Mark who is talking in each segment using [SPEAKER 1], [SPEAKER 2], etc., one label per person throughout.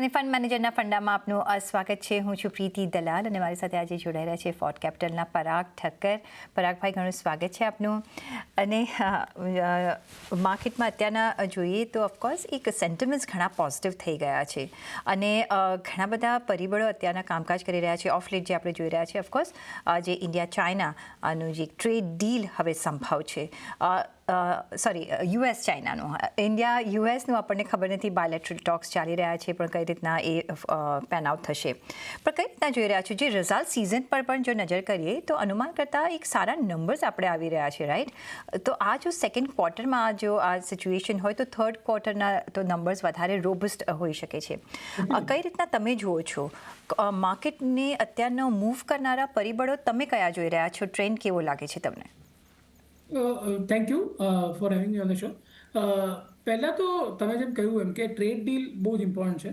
[SPEAKER 1] અને ફંડ મેનેજરના ફંડામાં આપનું સ્વાગત છે. હું છું પ્રીતિ દલાલ અને મારી સાથે આજે જોડાઈ રહ્યા છે ફોર્ટ કેપિટલના પરાગ ઠક્કર. પરાગભાઈ, ઘણું સ્વાગત છે આપનું. અને માર્કેટમાં અત્યારના જોઈએ તો ઓફકોર્સ એક સેન્ટિમેન્ટ્સ ઘણા પોઝિટિવ થઈ ગયા છે. અને ઘણા બધા પરિબળો અત્યારના કામકાજ કરી રહ્યા છે. ઓફલેટ જે આપણે જોઈ રહ્યા છીએ ઓફકોર્સ જે ઇન્ડિયા ચાઇના આનું જે ટ્રેડ ડીલ હવે સંભવ છે. સોરી યુએસ ચાઇનાનું ઇન્ડિયા યુએસનું આપણને ખબર નથી બાયોલેટ્રલ ટોક્સ ચાલી રહ્યા છે પણ કઈ રીતના એ પેન આઉટ થશે. પણ કઈ રીતના જોઈ રહ્યા છો? જે રિઝલ્ટ સિઝન પર પણ જો નજર કરીએ તો અનુમાન કરતાં એક સારા નંબર્સ આપણે આવી રહ્યા છે રાઈટ તો આ જો સેકન્ડ ક્વાર્ટરમાં આ જો આ સિચ્યુએશન હોય તો થર્ડ ક્વાર્ટરના તો નંબર્સ વધારે રોબસ્ટ હોઈ શકે છે. કઈ રીતના તમે જુઓ છો? માર્કેટને અત્યારનો મૂવ કરનારા પરિબળો તમે કયા જોઈ રહ્યા છો? ટ્રેન્ડ કેવો લાગે છે તમને?
[SPEAKER 2] Thank you for having you on the show પહેલાં તો તમે જેમ કહ્યું એમ કે ટ્રેડ ડીલ બહુ જ ઇમ્પોર્ટન્ટ છે.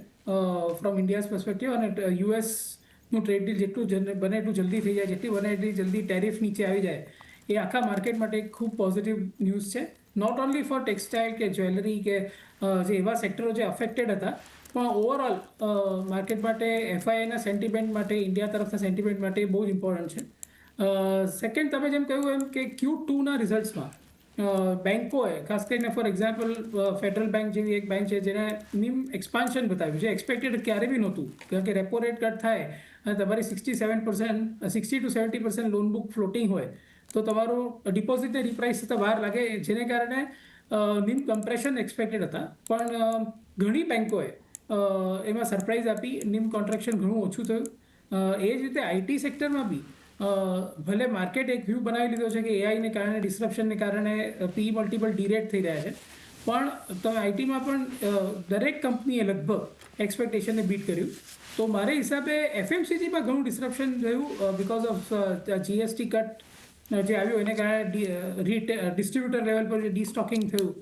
[SPEAKER 2] ફ્રોમ ઇન્ડિયાઝ પર્સપેક્ટિવ અને યુએસનું ટ્રેડ ડીલ જેટલું બને એટલું જલ્દી થઈ જાય, જેટલી બને એટલી જલ્દી ટેરિફ નીચે આવી જાય. એ આખા માર્કેટ માટે એક ખૂબ પોઝિટિવ ન્યૂઝ છે. નોટ ઓનલી ફોર ટેક્સટાઇલ કે જ્વેલરી કે જે એવા સેક્ટરો જે અફેક્ટેડ હતા, પણ ઓવરઓલ માર્કેટ માટે એફઆઈઆઈના સેન્ટિમેન્ટ માટે ઇન્ડિયા તરફના સેન્ટિમેન્ટ માટે બહુ જ ઇમ્પોર્ટન્ટ છે. સેકન્ડ તમે જેમ કહ્યું એમ કે ક્યુ ટુના રિઝલ્ટ્સમાં બેન્કોએ ખાસ કરીને ફોર એક્ઝામ્પલ ફેડરલ બેંક જેવી એક બેંક છે જેને નિમ એક્સપાન્શન બતાવ્યું છે. એક્સપેક્ટેડ ક્યારે બી નહોતું, કારણ કે રેપો રેટ કટ થાય અને તમારી sixty seven percent sixty two seventy percent loan book floating હોય, તો તમારું ડિપોઝિટને રિપ્રાઇસ થતાં વાર લાગે, જેને કારણે નિમ કમ્પ્રેશન એક્સપેક્ટેડ હતા. પણ ઘણી બેન્કોએ એમાં સરપ્રાઇઝ આપી નિમ કોન્ટ્રાક્શન ઘણું ઓછું થયું. એ જ રીતે આઈટી સેક્ટરમાં બી ભલે માર્કેટ એક વ્યૂ બનાવી લીધો છે કે એઆઈને કારણે ડિસ્ક્રપ્શનને કારણે પી મલ્ટિપલ ડીરેટ થઈ રહ્યા છે. પણ તમે આઈટીમાં પણ દરેક કંપનીએ લગભગ એક્સપેક્ટેશનને બીટ કર્યું. તો મારે હિસાબે એફએમસીજીમાં ઘણું ડિસ્ક્રપ્શન થયું બિકોઝ ઓફ જીએસટી કટ જે આવ્યું, એને કારણે ડિસ્ટ્રીબ્યુટર લેવલ પર જે ડીસ્ટોકિંગ થયું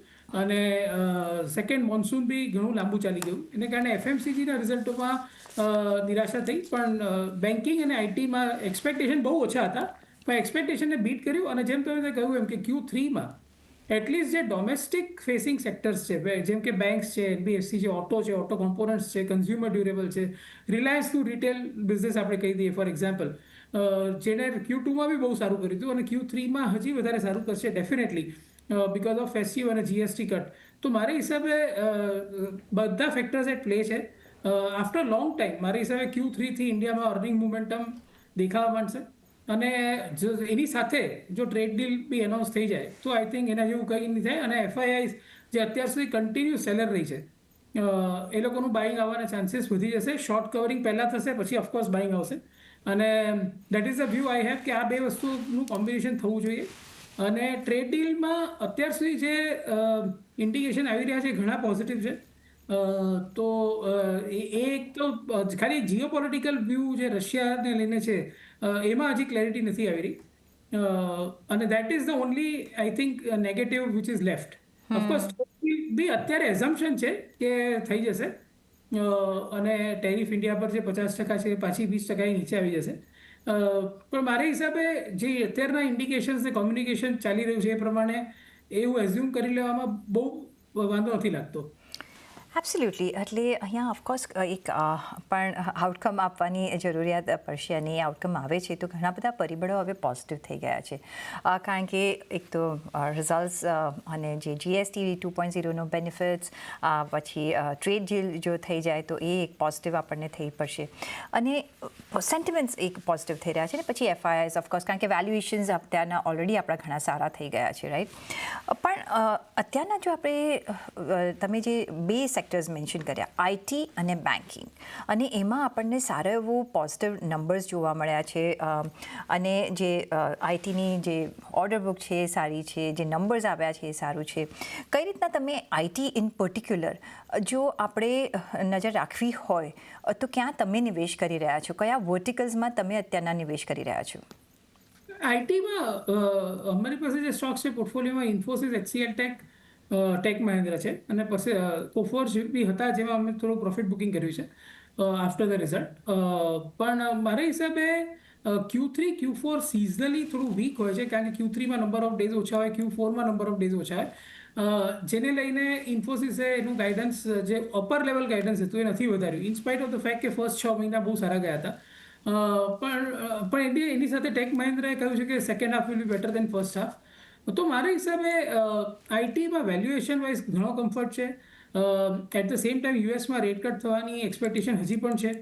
[SPEAKER 2] અને સેકન્ડ મોન્સૂન બી ઘણું લાંબુ ચાલી ગયું. એને કારણે એફએમસીજીના રિઝલ્ટોમાં નિરાશા થઈ. પણ બેન્કિંગ અને આઈટીમાં એક્સપેક્ટેશન બહુ ઓછા હતા. પણ એક્સપેક્ટેશનને બીટ કર્યું અને જેમ તમે કહ્યું એમ કે ક્યુ થ્રીમાં એટલીસ્ટ જે ડોમેસ્ટિક ફેસિંગ સેક્ટર્સ છે જેમ કે બેંક્સ છે એનબીએફસી છે ઓટો છે ઓટો કોમ્પોનન્ટ્સ છે કન્ઝ્યુમર ડ્યુરેબલ છે રિલાયન્સનું રિટેલ બિઝનેસ આપણે કહી દઈએ ફોર એક્ઝામ્પલ જેને ક્યુ ટુમાં બી બહુ સારું કર્યું હતું અને ક્યુ થ્રીમાં હજી વધારે સારું કરશે ડેફિનેટલી બિકોઝ ઓફ ફેસ્ટિવ અને જીએસટી કટ તો મારા હિસાબે બધા ફેક્ટર્સ એટ પ્લે છે. આફ્ટર લોંગ ટાઈમ મારા હિસાબે ક્યુ થ્રીથી ઇન્ડિયામાં અર્નિંગ મોમેન્ટમ દેખાવા માંડશે. અને જો એની સાથે જો ટ્રેડ ડીલ બી એનાઉન્સ થઈ જાય, તો આઈ થિંક એના જેવું કંઈ નહીં થાય. અને એફઆઈઆઈ જે અત્યાર સુધી કન્ટિન્યુ સેલર રહી છે એ લોકોનું બાઇંગ આવવાના ચાન્સીસ વધી જશે. શોર્ટ કવરિંગ પહેલાં થશે, પછી ઓફકોર્સ બાઇંગ આવશે. અને that is a view I have કે આ બે વસ્તુનું કોમ્બિનેશન થવું જોઈએ. અને ટ્રેડ ડીલમાં અત્યાર સુધી જે ઇન્ડિકેશન આવી રહ્યા છે, ઘણા પોઝિટિવ છે. અ, તો અ, એ એ એક તો અ, ખાલી જીઓ પોલિટિકલ વ્યૂ જે રશિયાને લઈને છે અ, એમાં હજી ક્લેરિટી નથી આવી રહી. અ, અને that is the only I think negative which is left of course be અત્યારે એઝમ્પશન છે કે થઈ જશે. અ, અને ટેરિફ ઇન્ડિયા પર જે પચાસ ટકા છે એ પાછી વીસ ટકા નીચે આવી જશે. અ, પણ મારા હિસાબે જે અત્યારના ઇન્ડિકેશન્સ ને કોમ્યુનિકેશન ચાલી રહ્યું છે એ પ્રમાણે એવું એઝ્યુમ કરી લેવામાં બહુ વાંધો નથી લાગતો.
[SPEAKER 1] એબ્સોલ્યુટલી એટલે અહીંયા ઓફકોર્સ એક પણ આઉટકમ આપવાની જરૂરિયાત પડશે અને એ આઉટકમ આવે છે. તો ઘણા બધા પરિબળો હવે પોઝિટિવ થઈ ગયા છે. કારણ કે એક તો રિઝલ્ટ્સ અને જે જીએસટી ટુ પોઈન્ટ ઝીરોનો બેનિફિટ્સ પછી ટ્રેડ ડીલ જો થઈ જાય તો એ એક પોઝિટિવ આપણને થઈ પડશે. અને સેન્ટિમેન્ટ્સ એક પોઝિટિવ થઈ રહ્યા છે ને પછી એફઆઈઆઈસ ઓફકોર્સ કારણ કે વેલ્યુએશન્સ અત્યારના ઓલરેડી આપણા ઘણા સારા થઈ ગયા છે રાઈટ પણ અત્યારના જો આપણે તમે જે બે સેક્ટર્સ મેન્શન કર્યા આઈટી અને બેન્કિંગ અને એમાં આપણને સારો એવો પોઝિટિવ નંબર્સ જોવા મળ્યા છે અને જે આઈટીની જે ઓર્ડર બુક છે એ સારી છે, જે નંબર્સ આવ્યા છે એ સારું છે. કઈ રીતના તમે આઈટી ઇન પર્ટિક્યુલર જો આપણે નજર રાખવી હોય, તો ક્યાં તમે નિવેશ કરી રહ્યા છો? કયા વર્ટિકલ્સમાં તમે અત્યારના નિવેશ કરી રહ્યા છો?
[SPEAKER 2] આઈટીમાં અમારી પાસે જે સ્ટોક છે પોર્ટફોલિયોમાં Infosys HCL tech tech Mahindra છે. અને પછી કોફોર્સ બી હતા જેમાં અમે થોડું પ્રોફિટ બુકિંગ કર્યું છે આફ્ટર ધ રિઝલ્ટ પણ મારા હિસાબે Q three Q four seasonally થોડું વીક હોય છે, કારણ કે ક્યુ થ્રીમાં નંબર ઓફ ડેઝ ઓછા હોય ક્યુ ફોરમાં નંબર ઓફ ડેઝ ઓછા હોય. જેને લઈને ઇન્ફોસિસે એનું ગાઈડન્સ જે અપર લેવલ ગાઈડન્સ હતું, એ નથી વધાર્યું. In spite of the fact કે ફર્સ્ટ છ મહિના બહુ સારા ગયા હતા. પણ પણ એની સાથે ટેક મહિન્દ્રાએ કહ્યું છે કે second half will be better than first half તો મારા હિસાબે આઈટીમાં વેલ્યુએશન વાઇઝ ઘણો કમ્ફર્ટ છે. એટ ધ સેમ ટાઈમ યુએસમાં રેટ કટ થવાની એક્સપેક્ટેશન હજી પણ છે.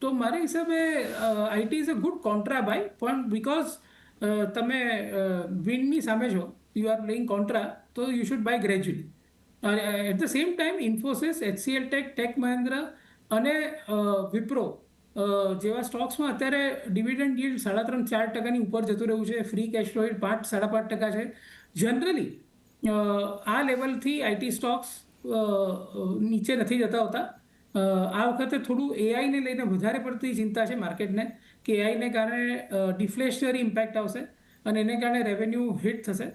[SPEAKER 2] તો મારા હિસાબે IT is a good contra buy પણ બિકોઝ તમે વિનની સામે છો યુ આર પ્લેઇંગ કોન્ટ્રા તો you should buy gradually at the same time Infosys HCL tech tech Mahendra અને વિપ્રો જેવા સ્ટોક્સમાં અત્યારે ડિવિડન્ડ યીલ્ડ સાડા ત્રણ ચાર ટકાની ઉપર જતું રહ્યું છે. ફ્રી કેશ ફ્લો યીલ્ડ પાંચ સાડા પાંચ ટકા છે. જનરલી આ લેવલથી આઈટી સ્ટોક્સ નીચે નથી જતા હોતા. આ વખતે થોડું એઆઈને લઈને વધારે પડતી ચિંતા છે માર્કેટને કે એઆઈને કારણે ડિફ્લેશનરી ઇમ્પેક્ટ આવશે અને એને કારણે રેવન્યુ હિટ થશે.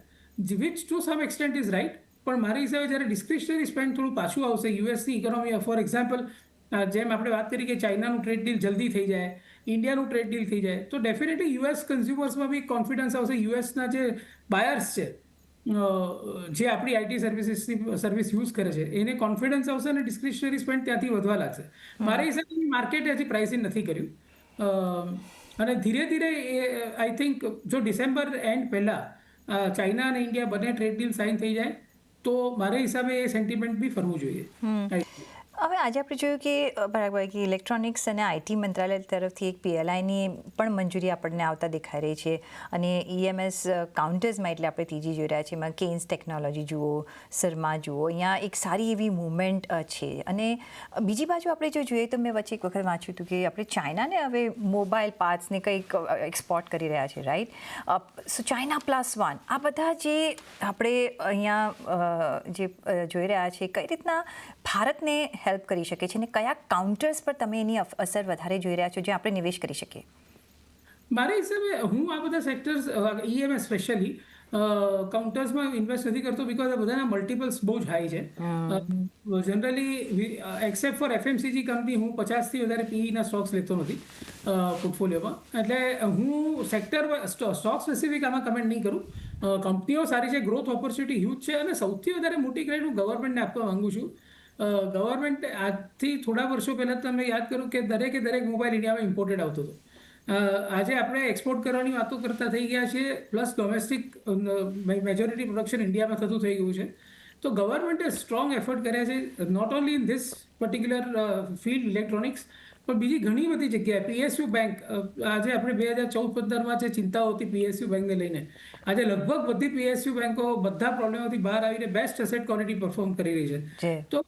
[SPEAKER 2] Which to some extent is right પણ મારા હિસાબે જ્યારે ડિસ્ક્રિશનરી સ્પેન્ડ થોડું પાછું આવશે યુએસની ઇકોનોમી ફોર એક્ઝામ્પલ જેમ આપણે વાત કરી કે ચાઇનાનું ટ્રેડ ડીલ જલ્દી થઈ જાય ઇન્ડિયાનું ટ્રેડ ડીલ થઈ જાય તો ડેફિનેટલી યુએસ કન્ઝ્યુમર્સમાં બી કોન્ફિડન્સ આવશે. યુએસના જે બાયર્સ છે જે આપણી આઈટી સર્વિસીસની સર્વિસ યુઝ કરે છે એને કોન્ફિડન્સ આવશે અને ડિસ્ક્રિપ્શનરી સ્પેન્ડ ત્યાંથી વધવા લાગશે. મારા હિસાબે માર્કેટે હજી પ્રાઇસિંગ નથી કર્યું. અને ધીરે ધીરે એ આઈ થિંક જો ડિસેમ્બર એન્ડ પહેલાં ચાઇના અને ઇન્ડિયા બંને ટ્રેડ ડીલ સાઇન થઈ જાય તો મારા હિસાબે એ સેન્ટિમેન્ટ બી ફરવું જોઈએ.
[SPEAKER 1] હવે આજે આપણે જોયું કે બરાબર, કે ઇલેક્ટ્રોનિક્સ અને આઈટી મંત્રાલય તરફથી એક પીએલઆઈની પણ મંજૂરી આપણને આવતા દેખાઈ રહી છે. અને ઈએમએસ કાઉન્ટર્સમાં એટલે આપણે ત્રીજી જોઈ રહ્યા છીએ. એમાં કેન્સ ટેકનોલોજી જુઓ, શર્મા જુઓ, અહીંયા એક સારી એવી મુવમેન્ટ છે. અને બીજી બાજુ આપણે જો જોઈએ તો મેં વચ્ચે એક વખત વાંચ્યું હતું કે આપણે ચાઇનાને હવે મોબાઈલ પાર્ટ્સને કંઈક એક્સપોર્ટ કરી રહ્યા છે, right? So China plus one, આ બધા જે આપણે અહીંયા જે જોઈ રહ્યા છે, કઈ રીતના ભારતને હેલ્પ કરી શકે છે અને કયા કાઉન્ટર્સ પર તમે એની અસર વધારે જોઈ રહ્યા છો જે આપણે નિવેશ કરી શકીએ?
[SPEAKER 2] મારા હિસાબે હું આ બધા સેક્ટર્સ ઈએમએ સ્પેશિયલી કાઉન્ટર્સમાં ઇન્વેસ્ટ નથી કરતો બિકોઝ આ બધાના મલ્ટિપલ્સ બહુ જ હાઈ છે. Generally except for FMCG company હું પચાસથી વધારે પીઈના સ્ટોક્સ લેતો નથી પોર્ટફોલિયોમાં એટલે હું સેક્ટર સ્ટોક સ્પેસિફિક આમાં કમેન્ટ નહીં કરું. કંપનીઓ સારી છે ગ્રોથ ઓપોર્ચ્યુનિટી હ્યુજ છે અને સૌથી વધારે મોટી ક્રેડિટ હું ગવર્મેન્ટને આપવા માંગુ છું. ગવર્મેન્ટ આજથી થોડા વર્ષો પહેલાં તમે યાદ કરો કે દરેકે દરેક મોબાઈલ ઇન્ડિયામાં ઇમ્પોર્ટેડ આવતો હતો. આજે આપણે એક્સપોર્ટ કરવાની વાતો કરતા થઈ ગયા છીએ પ્લસ ડોમેસ્ટિક મેજોરિટી પ્રોડક્શન ઇન્ડિયામાં થતું થઈ ગયું છે. તો ગવર્મેન્ટે સ્ટ્રોંગ એફર્ટ કર્યા છે not only in this particular field electronics પણ બીજી ઘણી બધી જગ્યાએ પીએસયુ બેંક આજે આપણે બે હજાર ચૌદ પંદરમાં જે ચિંતાઓ હતી પીએસયુ બેંકને લઈને આજે લગભગ બધી પીએસયુ બેંકો બધા પ્રોબ્લેમોથી બહાર આવીને બેસ્ટ એસેટ ક્વોલિટી પરફોર્મ કરી રહી છે. તો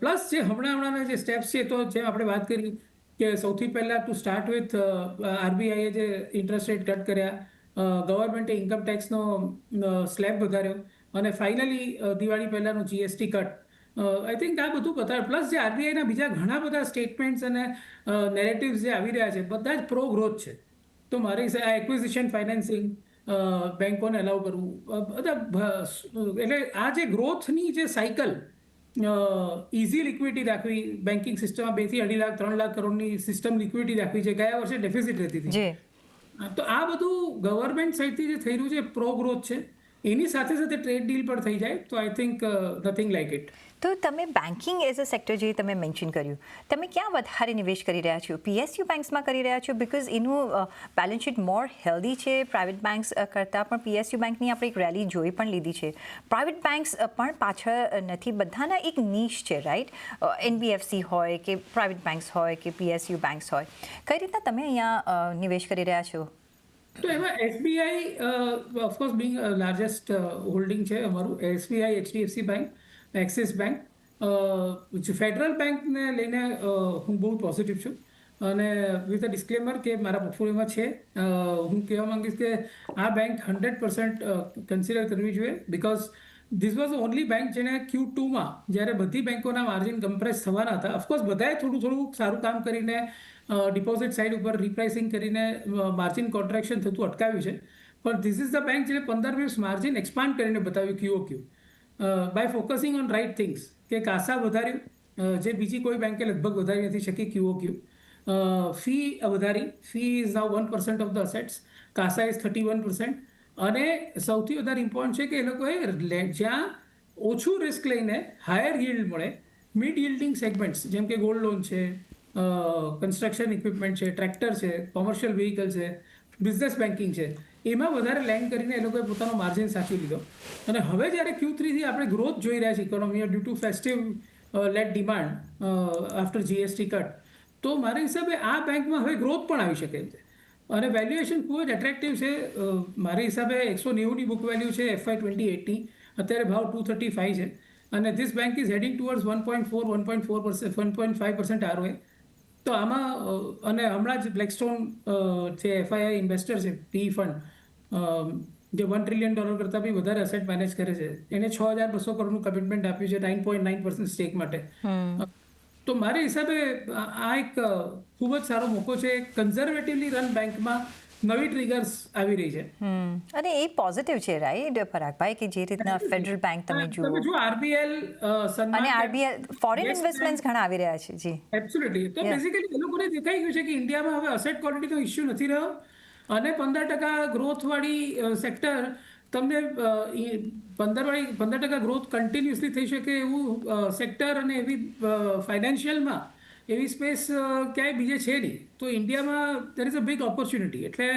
[SPEAKER 2] પ્લસ જે હમણાં હમણાંના જે સ્ટેપ્સ છે તો જેમ આપણે વાત કરી કે સૌથી પહેલાં ટુ સ્ટાર્ટ વિથ આરબીઆઈએ જે ઇન્ટરેસ્ટ રેટ કટ કર્યા ગવર્મેન્ટે ઇન્કમ ટેક્સનો સ્લેબ વધાર્યો અને ફાઇનલી દિવાળી પહેલાંનું જીએસટી કટ આઈ થિંક આ બધું બતાવે પ્લસ જે આરબીઆઈના બીજા ઘણા બધા સ્ટેટમેન્ટ્સ અને નેરેટિવ્સ જે આવી રહ્યા છે બધા જ પ્રો ગ્રોથ છે. તો મારી આ એક્વિઝિશન ફાઇનાન્સિંગ બેન્કોને અલાઉ કરવું બધા એટલે આ જે ગ્રોથની જે સાયકલ ઇઝી લિક્વિડિટી રાખવી બેન્કિંગ સિસ્ટમમાં બેથી અઢી લાખ ત્રણ લાખ કરોડની સિસ્ટમ લિક્વિડિટી રાખવી છે ગયા વર્ષે ડેફિસિટ રહેતી હતી. તો આ બધું ગવર્મેન્ટ સાઈડથી જે થઈ રહ્યું છે પ્રો ગ્રોથ છે. એની સાથે સાથે ટ્રેડ ડીલ પણ થઈ જાય તો I think nothing like it
[SPEAKER 1] તો તમે બેન્કિંગ એઝ અ સેક્ટર જે તમે મેન્શન કર્યું, તમે ક્યાં વધારે નિવેશ કરી રહ્યા છો? પીએસયુ બેન્ક્સમાં કરી રહ્યા છો? બિકોઝ એનું બેલેન્સ શીટ મોર હેલ્ધી છે. પ્રાઇવેટ બેન્ક્સ કરતાં પણ પીએસયુ બેન્કની આપણે એક રેલી જોઈ પણ લીધી છે. પ્રાઇવેટ બેન્ક્સ પણ પાછળ નથી. બધાના એક નીશ છે રાઈટ એનબીએફસી હોય કે પ્રાઇવેટ બેન્ક્સ હોય કે પીએસયુ બેન્ક્સ હોય. કઈ રીતના તમે અહીંયા નિવેશ કરી રહ્યા છો?
[SPEAKER 2] તો એમાં SBI of course being largest holding છે અમારું SBI HDFC bank axis bank federal બેંકને લઈને હું બહુ પોઝિટિવ છું. અને વિથ અ ડિસ્ક્લેમર કે મારા પોર્ટફોલિયોમાં છે હું કહેવા માંગીશ કે આ બેંક હંડ્રેડ પર્સન્ટ કન્સિડર કરવી જોઈએ because this was only bank જેને ક્યુ ટુમાં જ્યારે બધી બેંકોના માર્જિન કમ્પ્રેસ થવાના હતા. ઓફકોર્સ બધાએ થોડું થોડું સારું કામ કરીને ડિપોઝિટ સાઇડ ઉપર રિપ્રાઇસિંગ કરીને માર્જિન કોન્ટ્રાક્શન થતું અટકાવ્યું છે. પણ ધીસ ઇઝ ધ બેંક જેને પંદર વીસ માર્જિન એક્સપાન્ડ કરીને બતાવ્યું Q Q by focusing on right things કે કાસા વધાર્યું જે બીજી કોઈ બેંકે લગભગ વધારી નથી શકી ક્યુઓ ક્યુ ફી વધારી. Fee is now one percent of the assets CASA is thirty one percent અને સૌથી વધારે ઇમ્પોર્ટન્ટ છે કે એ લોકોએ જ્યાં ઓછું રિસ્ક લઈને હાયર યીલ્ડ મળે મિડ યીલ્ડિંગ સેગમેન્ટ્સ જેમ કે ગોલ્ડ લોન છે કન્સ્ટ્રક્શન ઇક્વિપમેન્ટ છે ટ્રેક્ટર છે કોમર્શિયલ વ્હીકલ છે બિઝનેસ બેન્કિંગ છે એમાં વધારે લેન્ડ કરીને એ લોકોએ પોતાનો માર્જિન સાચવી લીધો. અને હવે જ્યારે ક્યુ થ્રીથી આપણે ગ્રોથ જોઈ રહ્યા છીએ economy due to festive led demand after GST cut તો મારા હિસાબે આ બેંકમાં હવે ગ્રોથ પણ આવી શકે છે. અને વેલ્યુએશન ખૂબ જ એટ્રેક્ટિવ છે. મારા હિસાબે એકસો નેવુંની બુક વેલ્યુ છે એફઆઈ ટ્વેન્ટી એટની અત્યારે ભાવ ટુ થર્ટી ફાઈવ છે. અને this bank is heading towards one point four one point four percent one point five percent ROA તો આમાં અને હમણાં જ બ્લેકસ્ટોન જે એફઆઈઆઈ ઇન્વેસ્ટર છે પી ફંડ જે વન ટ્રિલિયન ડોલર કરતાં બી વધારે અસેટ મેનેજ કરે છે. એને છ હજાર બસો કરોડનું કમિટમેન્ટ આપ્યું છે nine point nine percent stake માટે. તો મારા હિસાબે આ એક ખૂબ જ સારો મોકો છે. કન્ઝર્વેટિવલી રન બેંકમાં નવી ટ્રિગર્સ આવી રહી છે.
[SPEAKER 1] અને એ પોઝિટિવ છે રાઈટ પરાગભાઈ કે જે રીતના ફેડરલ બેંક તમે જુઓ.
[SPEAKER 2] તમે જો આરબીએલ
[SPEAKER 1] અને આરબીએલ ફોરેન ઘણા આવી રહ્યા છે જી.
[SPEAKER 2] એબ્સોલ્યુટલી તો. બેઝિકલી એ લોકોને દેખાઈ ગયું છે કે ઇન્ડિયામાં હવે અસેટ ક્વોલિટીનો ઇશ્યુ નથી રહ્યો. અને પંદર ટકા ગ્રોથવાળી સેક્ટર તમને પંદરવાળી પંદર ટકા ગ્રોથ કન્ટિન્યુઅસલી થઈ શકે એવું સેક્ટર અને એવી ફાઇનાન્શિયલમાં એવી સ્પેસ ક્યાંય બીજે છે નહીં. તો ઇન્ડિયામાં there is a big opportunity એટલે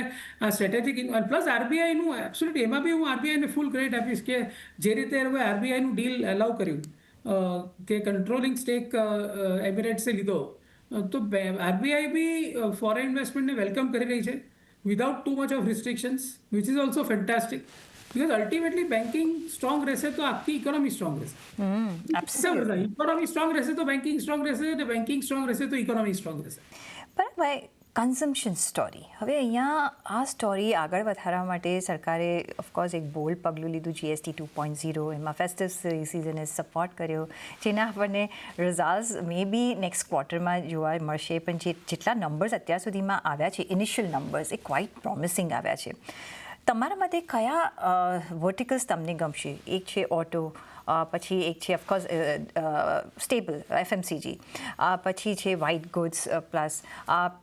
[SPEAKER 2] આ સ્ટ્રેટેજિક પ્લસ આરબીઆઈનું એબ્સોલ્યુટ એમાં બી હું આરબીઆઈને ફૂલ ક્રેડિટ આપીશ કે જે રીતે હવે આરબીઆઈનું ડીલ એલાઉ કર્યું. કે કંટ્રોલિંગ સ્ટેક એમિરેટ્સે લીધો. તો આરબીઆઈ બી ફોરેન ઇન્વેસ્ટમેન્ટને વેલકમ કરી રહી છે. Without too much of restrictions which is also fantastic because ultimately banking strong રહેશે તો આખી ઇકોનોમી સ્ટ્રોંગ રહેશે
[SPEAKER 1] હમ absolutely.
[SPEAKER 2] ઇકોનોમી સ્ટ્રોંગ રહેશે તો બેન્કિંગ સ્ટ્રોંગ રહેશે અને બેન્કિંગ સ્ટ્રોંગ રહેશે તો ઇકોનોમી સ્ટ્રોંગ રહેશે
[SPEAKER 1] પરાગભાઈ કન્ઝમ્પશન સ્ટોરી હવે અહીંયા આ સ્ટોરી આગળ વધારવા માટે સરકારે ઓફકોર્સ એક બોલ્ડ પગલું લીધું. જીએસટી ટુ પોઈન્ટ ઝીરો એમાં ફેસ્ટિવ સિઝને સપોર્ટ કર્યો. જેના આપણને રિઝલ્ટ મે બી નેક્સ્ટ ક્વાર્ટરમાં જોવા મળશે. પણ જે જેટલા નંબર્સ અત્યાર સુધીમાં આવ્યા છે ઇનિશિયલ નંબર્સ એ ક્વાઇટ પ્રોમિસિંગ આવ્યા છે. તમારા માટે કયા વર્ટિકલ્સ તમને ગમશે? એક છે ઓટો પછી એક છે ઓફકોર્સ સ્ટેબલ એફએમસીજી પછી છે વ્હાઇટ ગુડ્સ પ્લસ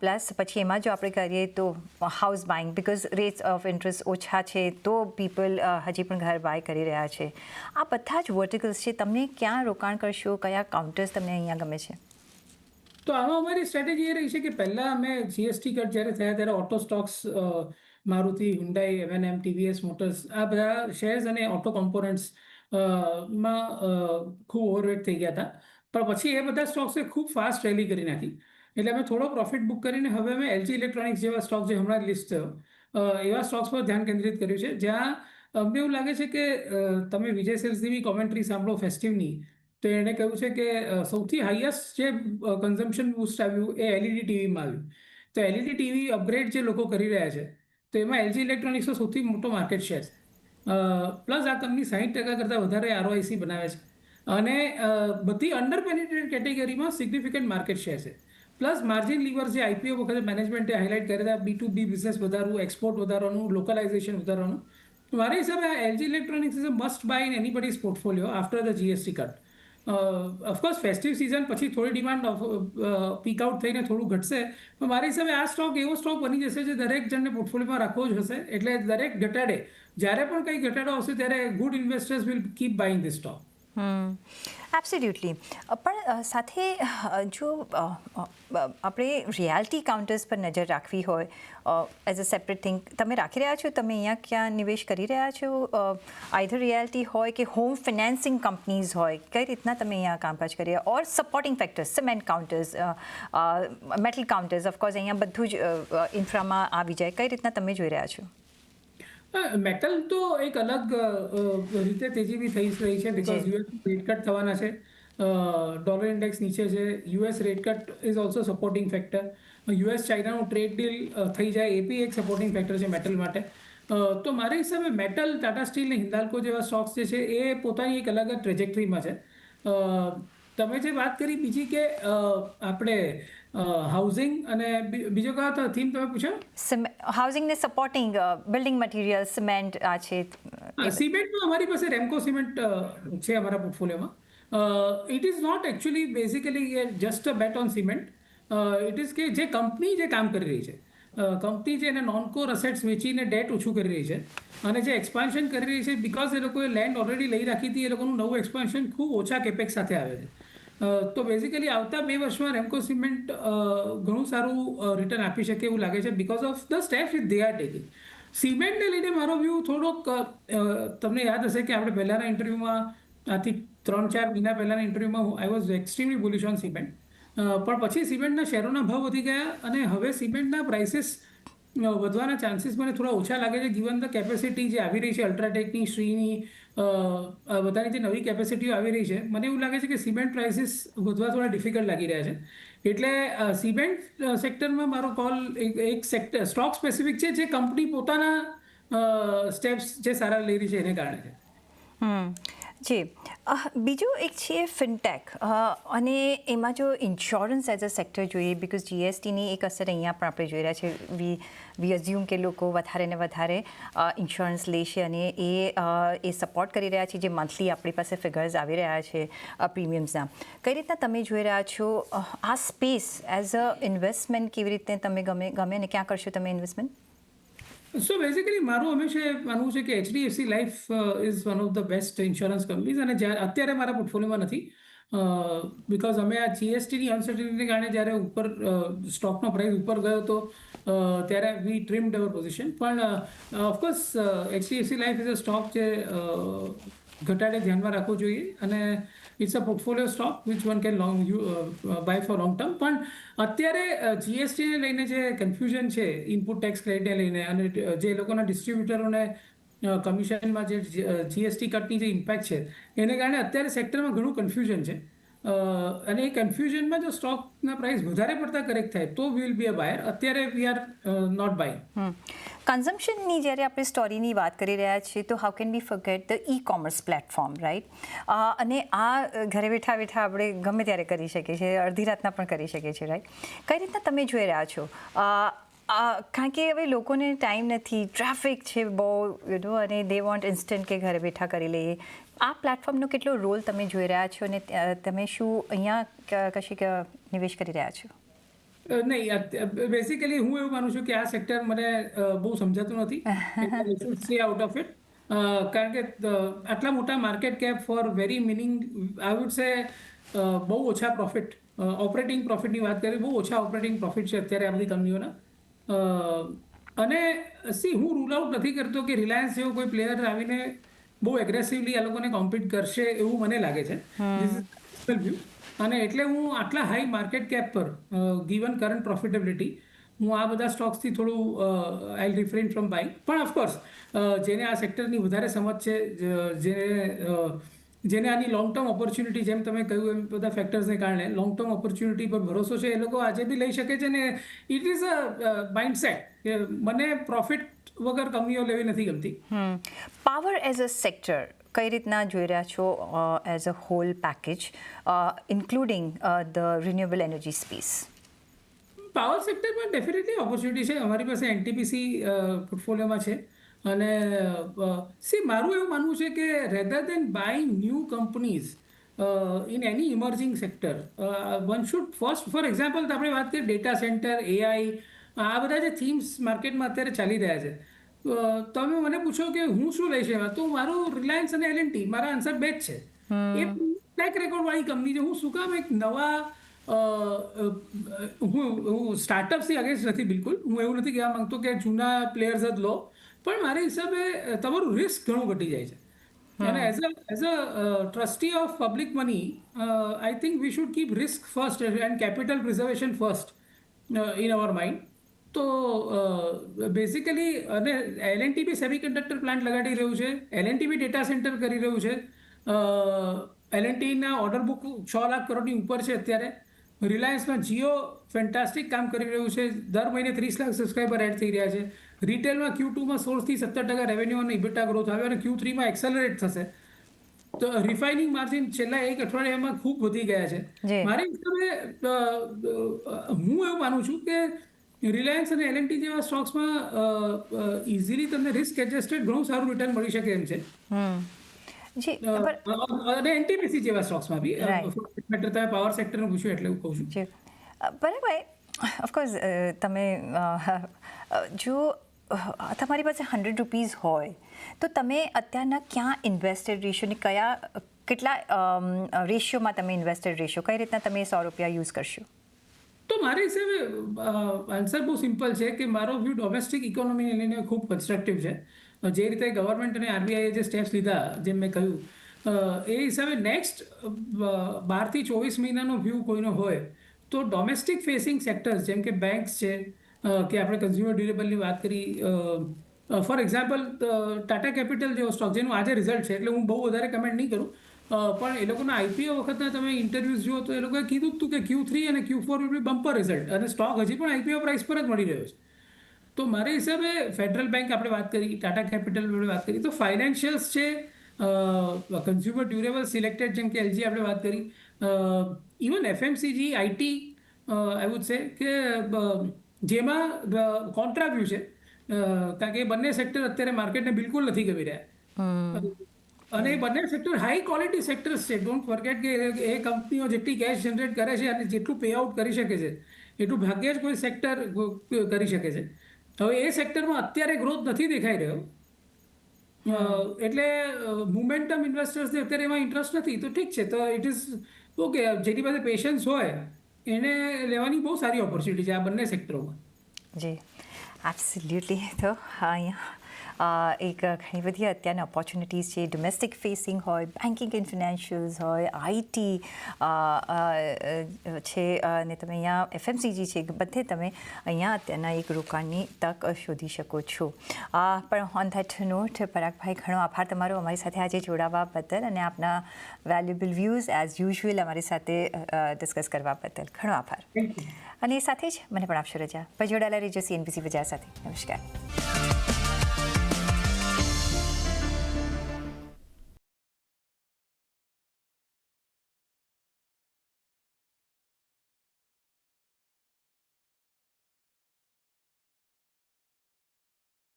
[SPEAKER 1] પ્લસ પછી એમાં જો આપણે કરીએ તો house buying because rates of interest ઓછા છે તો પીપલ હજી પણ ઘર બાય કરી રહ્યા છે આ બધા જ વર્ટિકલ્સ છે તમને ક્યાં રોકાણ કરશો કયા કાઉન્ટર્સ તમને અહીંયા ગમે છે
[SPEAKER 2] તો આમાં અમારી સ્ટ્રેટેજી એ રહી છે કે પહેલાં અમે જીએસટી કટ જ્યારે થયા ત્યારે auto stocks Maruti Hyundai M&M TVS motors આ બધા શેર્સ અને ઓટો કોમ્પોનન્ટ્સ માં ખૂબ ઓવરવેટ થઈ ગયા હતા. પણ પછી એ બધા સ્ટોક્સે ખૂબ ફાસ્ટ રેલી કરી નાખી. એટલે અમે થોડો પ્રોફિટ બુક કરીને હવે અમે એલજી ઇલેક્ટ્રોનિક્સ જેવા સ્ટોક જે હમણાં લિસ્ટ થયો એવા સ્ટોક્સ પર ધ્યાન કેન્દ્રિત કર્યું છે. જ્યાં અમને એવું લાગે છે કે તમે વિજય સેલ્સની કોમેન્ટ્રી સાંભળો ફેસ્ટિવની તો એણે કહ્યું છે કે સૌથી હાઈએસ્ટ જે કન્ઝમ્પશન બૂસ્ટ આવ્યું એ એલઈડી ટીવીમાં આવ્યું. તો એલઈડી ટીવી અપગ્રેડ જે લોકો કરી રહ્યા છે, તો એમાં એલજી ઇલેક્ટ્રોનિક્સનો સૌથી મોટો માર્કેટ શેર છે. પ્લસ આ કંપની સાહીઠ ટકા કરતાં વધારે આરઓઆઈસી બનાવે છે. અને બધી અંડર પેનિટ્રેટેડ કેટેગરીમાં સિગ્નિફિકન્ટ માર્કેટ શેર છે. પ્લસ માર્જિન લીવર જે આઈપીઓ વખતે મેનેજમેન્ટે હાઇલાઇટ કર્યા હતા બી ટુ બી બિઝનેસ વધારવું એક્સપોર્ટ વધારવાનું લોકલાઇઝેશન વધારવાનું. મારા હિસાબે આ LG electronics is a must buy in anybody's portfolio after the GST cut of course festive season પછી થોડી ડિમાન્ડ પીક આઉટ થઈને થોડું ઘટશે. પણ મારા હિસાબે આ સ્ટોક એવો સ્ટોક બની જશે જે દરેક જણને પોર્ટફોલિયોમાં રાખવો જ હશે. એટલે દરેક ઘટાડે. જ્યારે પણ કંઈ ઘટાડો આવશે ત્યારે good investors will keep buying this stock
[SPEAKER 1] absolutely પણ સાથે જો આપણે રિયાલિટી કાઉન્ટર્સ પર નજર રાખવી હોય એઝ અ સેપરેટ થિંગ તમે રાખી રહ્યા છો? તમે અહીંયા ક્યાં નિવેશ કરી રહ્યા છો? આઈધર રિયાલિટી હોય કે હોમ ફિનાન્સિંગ કંપનીઝ હોય, કઈ રીતના તમે અહીંયા કામકાજ કરી રહ્યા? Or supporting factors cement counters metal counters of course અહીંયા બધું જ ઇન્ફ્રામાં આવી જાય. કઈ રીતના તમે જોઈ રહ્યા છો?
[SPEAKER 2] મેટલ તો એક અલગ રીતે તેજી બી થઈ રહી છે બીકોઝ યુએસ રેટ કટ થવાના છે. ડોલર ઇન્ડેક્સ નીચે છે. US rate cut is also supporting factor US ચાઇનાનું trade deal થઈ જાય એ બી એક સપોર્ટિંગ ફેક્ટર છે મેટલ માટે. તો મારા હિસાબે મેટલ ટાટા સ્ટીલ ને હિન્દાલ્કો જેવા સ્ટોક્સ જે છે એ પોતાની એક અલગ જ ટ્રેજેક્ટરીમાં છે. તમે જે વાત કરી બીજી કે અ, આપણે હાઉસિંગ અને બી- બીજો કયો થીમ તમે પૂછ્યો
[SPEAKER 1] હાઉસિંગને સપોર્ટિંગ બિલ્ડિંગ મટીરિયલ સિમેન્ટ આ છે.
[SPEAKER 2] સિમેન્ટમાં અમારી પાસે રેમકો સિમેન્ટ છે અમારા પોર્ટફોલિયોમાં it is not actually basically just a bet on cement it is કે જે કંપની જે કામ કરી રહી છે કંપની જે એને નોન કોર અસેટ્સ વેચીને ડેટ ઓછું કરી રહી છે અને જે એક્સપાન્શન કરી રહી છે બિકોઝ એ લોકોએ લેન્ડ ઓલરેડી લઈ રાખી હતી એ લોકોનું નવું એક્સપાન્શન ખૂબ ઓછા કેપેક્સ સાથે આવે છે. તો બેઝિકલી આવતા બે વર્ષમાં રેમકો સિમેન્ટ ઘણું સારું રિટર્ન આપી શકે એવું લાગે છે because of the steps with they are taking સિમેન્ટને લઈને મારો વ્યૂ થોડોક તમને યાદ હશે કે આપણે પહેલાંના ઇન્ટરવ્યૂમાં આથી ત્રણ ચાર મહિના પહેલાંના ઇન્ટરવ્યૂમાં I was extremely bullish on cement પણ પછી સિમેન્ટના શેરોના ભાવ વધી ગયા અને હવે સિમેન્ટના પ્રાઇસીસ વધવાના ચાન્સીસ મને થોડા ઓછા લાગે છે ગિવન ધ કેપેસિટી જે આવી રહી છે અલ્ટ્રાટેકની શ્રીની બધાની જે નવી કેપેસિટીઓ આવી રહી છે, મને એવું લાગે છે કે સિમેન્ટ પ્રાઇસીસ વધવા થોડા ડિફિકલ્ટ લાગી રહ્યા છે. એટલે સિમેન્ટ સેક્ટરમાં મારો કોલ એક સેક્ટર સ્ટોક સ્પેસિફિક છે, જે કંપની પોતાના સ્ટેપ્સ જે સારા લઈ રહી છે, એને કારણે છે.
[SPEAKER 1] જી. બીજું એક છે ફિનટેક અને એમાં જો ઇન્સ્યોરન્સ એઝ અ સેક્ટર જોઈએ બિકોઝ જીએસટીની એક અસર અહીંયા પણ આપણે જોઈ રહ્યા છે. વી વી અઝ્યુમ કે લોકો વધારે ને વધારે ઇન્સ્યોરન્સ લેશે અને એ એ સપોર્ટ કરી રહ્યા છે. જે મંથલી આપણી પાસે ફિગર્સ આવી રહ્યા છે પ્રીમિયમ્સના કઈ રીતના તમે જોઈ રહ્યા છો આ સ્પેસ એઝ અ ઇન્વેસ્ટમેન્ટ કેવી રીતે તમે ગમે ગમે અને ક્યાં કરશો તમે ઇન્વેસ્ટમેન્ટ
[SPEAKER 2] સો બેઝિકલી મારું હંમેશા માનવું છે કે HDFC life is one of the best insurance companies અને જ્યારે, અત્યારે મારા પોર્ટફોલિયોમાં નથી. બિકોઝ અમે આ જીએસટીની અનસર્ટિનિટીને કારણે જ્યારે ઉપર સ્ટોકનો પ્રાઇસ ઉપર ગયો તો ત્યારે વી ટ્રીમ્ડ અવર પોઝિશન પણ of course HDFC life is a stock જે ઘટાડે ધ્યાનમાં રાખવું જોઈએ અને it's a portfolio stock which one can long you buy for long term પણ અત્યારે જીએસટીને લઈને જે કન્ફ્યુઝન છે ઇનપુટ ટેક્સ ક્રેડિટને લઈને અને જે લોકોના ડિસ્ટ્રીબ્યુટરોને કમિશનમાં જે જીએસટી કટની જે ઇમ્પેક્ટ છે, એને કારણે અત્યારે સેક્ટરમાં ઘણું કન્ફ્યુઝન છે. અને એ કન્ફ્યુઝનમાં જો સ્ટોકના પ્રાઇસ વધારે પડતા કરેક્ટ થાય, તો વિલ બી અ બાયર અત્યારે વી આર નોટ બાય
[SPEAKER 1] કન્ઝમ્પશનની જ્યારે આપણે સ્ટોરીની વાત કરી રહ્યા છીએ, તો how can be forget the e commerce platform right અને આ ઘરે બેઠા બેઠા આપણે ગમે ત્યારે કરી શકીએ છીએ, અડધી રાતના પણ કરી શકીએ છીએ રાઈટ કઈ રીતના તમે જોઈ રહ્યા છો? કારણ કે હવે લોકોને ટાઈમ નથી ટ્રાફિક છે બહુ યુ નો અને દે વોન્ટ ઇન્સ્ટન્ટ કે ઘરે બેઠા કરી લઈએ. આ પ્લેટફોર્મનો કેટલો રોલ તમે જોઈ રહ્યા છો અને તમે શું અહીંયા કશી નિવેશ કરી રહ્યા છો?
[SPEAKER 2] નહીં બેસિકલી હું એવું માનું છું કે આ સેક્ટર મને બહુ સમજાતું નથી. સી આઉટ ઓફ ઇટ કારણ કે આટલા મોટા market cap for very meaning I would say બહુ ઓછા પ્રોફિટ ઓપરેટિંગ પ્રોફિટની વાત કરીએ બહુ ઓછા ઓપરેટિંગ પ્રોફિટ છે અત્યારે આ બધી કંપનીઓના. અને સી હું રૂલ આઉટ નથી કરતો કે રિલાયન્સ જેવો કોઈ પ્લેયર આવીને બહુ એગ્રેસિવલી આ લોકોને કોમ્પિટ કરશે એવું મને લાગે છે. અને એટલે હું આટલા હાઈ માર્કેટ કેપ પર ગીવન કરંટ પ્રોફિટેબિલિટી હું આ બધા સ્ટોક્સથી થોડું આઈ રિફ્રેન ફ્રોમ બાઇંગ પણ ઓફકોર્સ જેને આ સેક્ટરની વધારે સમજ છે જેને જેને આની લોંગ ટર્મ ઓપોર્ચ્યુનિટી જેમ તમે કહ્યું એમ બધા ફેક્ટર્સને કારણે લોંગ ટર્મ ઓપોર્ચ્યુનિટી પર ભરોસો છે એ લોકો આજે બી લઈ શકે છે ને it is a mindset કે મને પ્રોફિટ વગર કંપનીઓ લેવી નથી ગમતી.
[SPEAKER 1] પાવર એઝ અ સેક્ટર કઈ રીતના જોઈ રહ્યા છો as a whole package including the renewable energy space
[SPEAKER 2] power સેક્ટરમાં ડેફિનેટલી ઓપોર્ચ્યુનિટી છે. અમારી પાસે એનટીપીસી પોર્ટફોલિયોમાં છે. અને સી મારું એવું માનવું છે કે rather than buying new companies in any emerging sector one should first for example આપણે વાત કરીએ ડેટા સેન્ટર એઆઈ આ બધા જે થીમ્સ માર્કેટમાં અત્યારે ચાલી રહ્યા છે તમે મને પૂછો કે હું શું લઈશ એમાં? તો મારું રિલાયન્સ અને એલએનટી મારા આન્સર બે જ છે. એ ટ્રેક રેકોર્ડ વાળી કંપની છે. હું શું કામ એક નવા હું હું સ્ટાર્ટઅપ્સથી અગેન્સ્ટ નથી બિલકુલ. હું એવું નથી કહેવા માંગતો કે જૂના પ્લેયર્સ જ લો. પણ મારા હિસાબે તમારું રિસ્ક ઘણું ઘટી જાય છે. અને as a as a trustee of public money I think we should keep risk first and capital preservation first in our mind તો બેઝિકલી અને એલએનટી બી સેમી કન્ડક્ટર પ્લાન્ટ લગાડી રહ્યું છે. એલએનટી બી ડેટા સેન્ટર કરી રહ્યું છે. એલએનટીના ઓર્ડર બુક છ લાખ કરોડની ઉપર છે અત્યારે. રિલાયન્સમાં જીઓ ફેન્ટાસ્ટિક કામ કરી રહ્યું છે. દર મહિને ત્રીસ લાખ સબસ્ક્રાઈબર એડ થઈ રહ્યા છે. રિટેલમાં ક્યુ ટુમાં સોળથી સત્તર ટકા રેવન્યુ અને ઇબેટા ગ્રોથ આવ્યો અને ક્યુ થ્રીમાં એક્સેલરેટ થશે. તો રિફાઇનિંગ માર્જિન છેલ્લા એક અઠવાડિયામાં ખૂબ વધી ગયા છે. મારે હિસાબે હું એવું માનું છું કે રિલાયન્સ અને એલએનટી જેવા સ્ટોક્સમાં ઇઝીલી તમને રિસ્ક એડજસ્ટેડ ઘણું સારું રિટર્ન મળી શકે એમ છે. અને એનટીપીસી જેવા સ્ટોક્સમાં બી મેટર તમે પાવર સેક્ટરનું પૂછ્યું એટલે હું કહું છું.
[SPEAKER 1] બરાબર ઓફકોર્સ તમે જો તમારી પાસે હંડ્રેડ રૂપીઝ હોય તો તમે અત્યારના ક્યાં ઇન્વેસ્ટેડ રેશિયો ને કયા કેટલા રેશિયોમાં તમે ઇન્વેસ્ટેડ રેશિયો કઈ રીતના તમે સો રૂપિયા યુઝ કરશો?
[SPEAKER 2] તો મારા હિસાબે આન્સર બહુ સિમ્પલ છે કે મારો વ્યૂ ડોમેસ્ટિક ઇકોનોમીને લઈને ખૂબ કન્સ્ટ્રક્ટિવ છે. જે રીતે ગવર્મેન્ટ અને આરબીઆઈએ જે સ્ટેપ્સ લીધા, જેમ મેં કહ્યું એ હિસાબે નેક્સ્ટ બારથી ચોવીસ મહિનાનો વ્યૂ કોઈનો હોય, તો ડોમેસ્ટિક ફેસિંગ સેક્ટર્સ જેમ કે બેંક્સ છે કે આપણે કન્ઝ્યુમર ડ્યુરેબલની વાત કરી ફોર એક્ઝામ્પલ ટાટા કેપિટલ જેવો સ્ટોક જેનું આજે રિઝલ્ટ છે, એટલે હું બહુ વધારે કમેન્ટ નહીં કરું પણ એ લોકોના આઈપીઓ વખતના તમે ઇન્ટરવ્યૂઝ જુઓ તો એ લોકોએ કીધું હતું કે ક્યુ થ્રી અને Q four be bumper result અને સ્ટોક હજી પણ આઈપીઓ પ્રાઇસ પર જ મળી રહ્યો છે. તો મારા હિસાબે ફેડરલ બેંક આપણે વાત કરી ટાટા કેપિટલ આપણે વાત કરી, તો ફાઇનાન્શિયલ્સ છે કન્ઝ્યુમર ડ્યુરેબલ સિલેક્ટેડ જેમ કે એલજી આપણે વાત કરી even FMCG IT I would છે કે જેમાં કોન્ટ્રાવ્યુ છે કારણ કે એ બંને સેક્ટર અત્યારે માર્કેટને બિલકુલ નથી ગમી રહ્યા. અને એ બંને સેક્ટર હાઈ ક્વોલિટી સેક્ટર્સ છે. ડોન્ટ ફોરગેટ કે એ- કંપનીઓ જેટલી કેશ જનરેટ કરે છે અને જેટલું પે આઉટ કરી શકે છે, એટલું ભાગ્યે જ કોઈ સેક્ટર કરી શકે છે. હવે એ સેક્ટરમાં અત્યારે ગ્રોથ નથી દેખાઈ રહ્યો. એટલે મુમેન્ટમ ઇન્વેસ્ટર્સને અત્યારે એમાં ઇન્ટરેસ્ટ નથી. તો ઠીક છે. તો ઇટ ઇઝ ઓકે જેની પાસે પેશન્સ હોય, એને લેવાની બહુ સારી ઓપોર્ચ્યુનિટી છે આ બંને સેક્ટરોમાં
[SPEAKER 1] જી. એબ્સોલ્યુટલી તો અહીંયા એક ઘણી બધી અત્યારની ઓપોર્ચ્યુનિટીઝ છે. ડોમેસ્ટિક ફેસિંગ હોય બેન્કિંગ એન્ડ ફિનાન્શિયલ્સ હોય આઈટી છે. અને તમે અહીંયા એફએમસીજી છે. બધે તમે અહીંયા અત્યારના એક રોકાણની તક શોધી શકો છો. પણ ઓન ધેટ નોટ પરાગભાઈ ઘણો આભાર તમારો અમારી સાથે આજે જોડાવા બદલ અને આપના વેલ્યુબલ વ્યૂઝ એઝ યુઝ્યુઅલ અમારી સાથે ડિસ્કસ કરવા બદલ. ઘણો આભાર. અને સાથે જ મને પણ આપશો રજા. પછી જોડાયેલા રહેજો સીએનબીસી બજાર સાથે. નમસ્કાર.